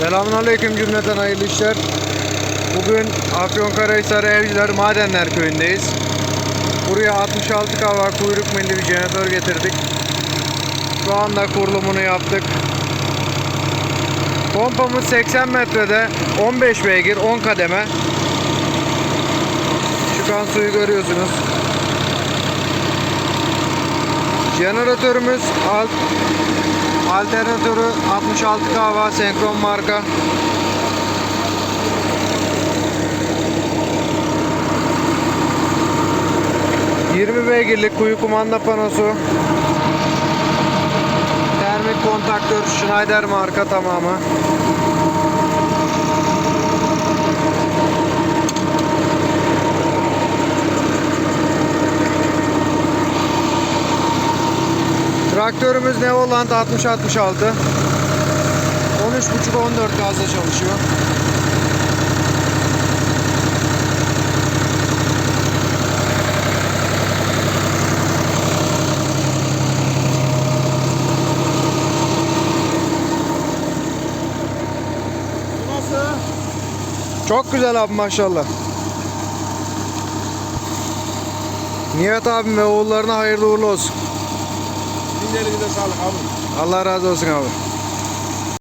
Selamünaleyküm cümleten hayırlı işler. Bugün Afyonkarahisar Evciler Madenler Köyü'ndeyiz. Buraya 66 kava kuyruk milli bir jeneratör getirdik. Şu anda kurulumunu yaptık. Pompamız 80 metrede 15 beygir 10 kademe. Çıkan suyu görüyorsunuz. Jeneratörümüz alt Alternatörü 66 kava senkron marka. ...20 beygirlik kuyu kumanda panosu... ...termik kontaktör Schneider marka tamamı... Traktörümüz Nevoland 6066. 13.5-14 gazla çalışıyor. Nasıl? Çok güzel abi maşallah. Nihat abim ve oğullarına hayırlı uğurlu olsun. Dinlerinize sağlık abi. Allah razı olsun abi.